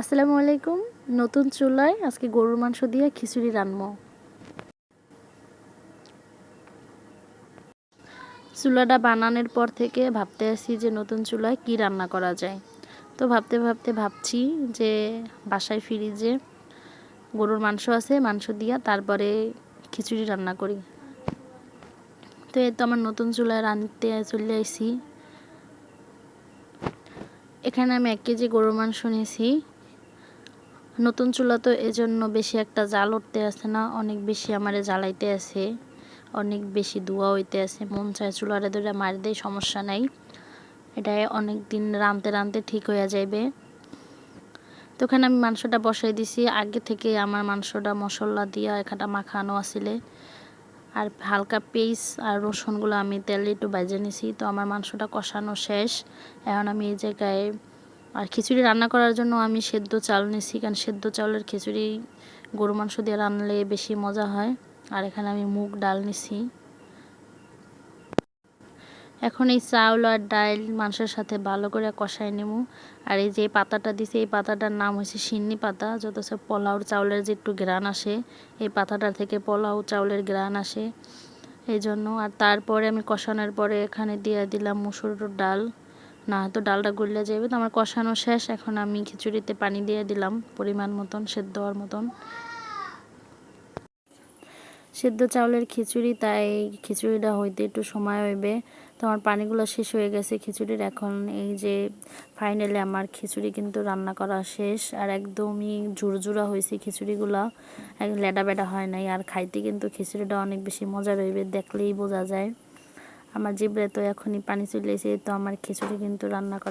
আসসালামু আলাইকুম। নতুন চুলায় আজকে গরুর মাংস দিয়ে খিচুড়ি রান্নবো চুলাটা বানানোর পর থেকে ভাবতে আসি যে নতুন চুলায় কি রান্না করা যায়। তো ভাবতে ভাবতে ভাবছি যে বাসায় ফিরি যে গরুর মাংস আছে, মাংস দিয়া তারপরে খিচুড়ি রান্না করি। তো এই তো আমার নতুন চুলায় রাঁধতে চলে আসি। এখানে আমি এক কেজি গরুর মাংস নিয়েছি। নতুন চুলা তো এজন্য বেশি একটা জাল উঠতে আছে না, অনেক বেশি আমারে জ্বালাইতে আছে অনেক বেশি ধোয়া হইতে আছে মন চায় চুলারে ধরে মারি দেয় সমস্যা নাই। এটা অনেক দিন রাঁধতে রাঁধতে ঠিক হয়ে যাবে তো ওখানে আমি মাংসটা বসাই দিছি। আগে থেকে আমার মাংসটা মশলা দিয়া এখানটা মাখানো আসিলে। আর হালকা পেস্ট আর রসুনগুলো আমি তেলে একটু বাজে নিছি। তো আমার মাংসটা কষানো শেষ। এখন আমি এই জায়গায় আর খিচুড়ি রান্না করার জন্য আমি সেদ্ধ চাল নিছি, কারণ সেদ্ধ চাউলের খিচুড়ি গরু মাংস দিয়ে রান্নলে বেশি মজা হয়। আর এখানে আমি মুগ ডাল নিছি। এখন এই চাউল আর ডাল মাংসের সাথে ভালো করে কষাই নেব আর এই যে পাতাটা দিছে, এই পাতাটার নাম হচ্ছে সিন্নি পাতা যত সব পোলাও চাউলের যে একটু গ্রান আসে, এই পাতাটা থেকে পোলাও চাউলের গ্রান আসে। এই জন্য, আর তারপরে আমি কষানোর পরে এখানে দিয়ে দিলাম মুসুর ডাল। না হয়তো ডালটা গলিয়ে যাবে তো আমার কষানো শেষ, এখন আমি খিচুড়িতে পানি দিয়ে দিলাম, পরিমাণ মতন, সেদ্ধ হওয়ার মতন। সেদ্ধ চাউলের খিচুড়ি, তাই খিচুড়িটা হইতে একটু সময় হইবে, তো আমার পানিগুলো শেষ হয়ে গেছে খিচুড়ির, এখন এই যে ফাইনালি আমার খিচুড়ি কিন্তু রান্না করা শেষ, আর একদমই ঝুরঝুরা হয়েছে খিচুড়িগুলো লেডা বেডা হয় নাই, আর খাইতে কিন্তু খিচুড়িটা অনেক বেশি মজা রইবে, দেখলেই বোঝা যায়। আমার জিবরে তো এখনই পানি চলে এসে তো আমার খিচুড়ি কিন্তু রান্না করা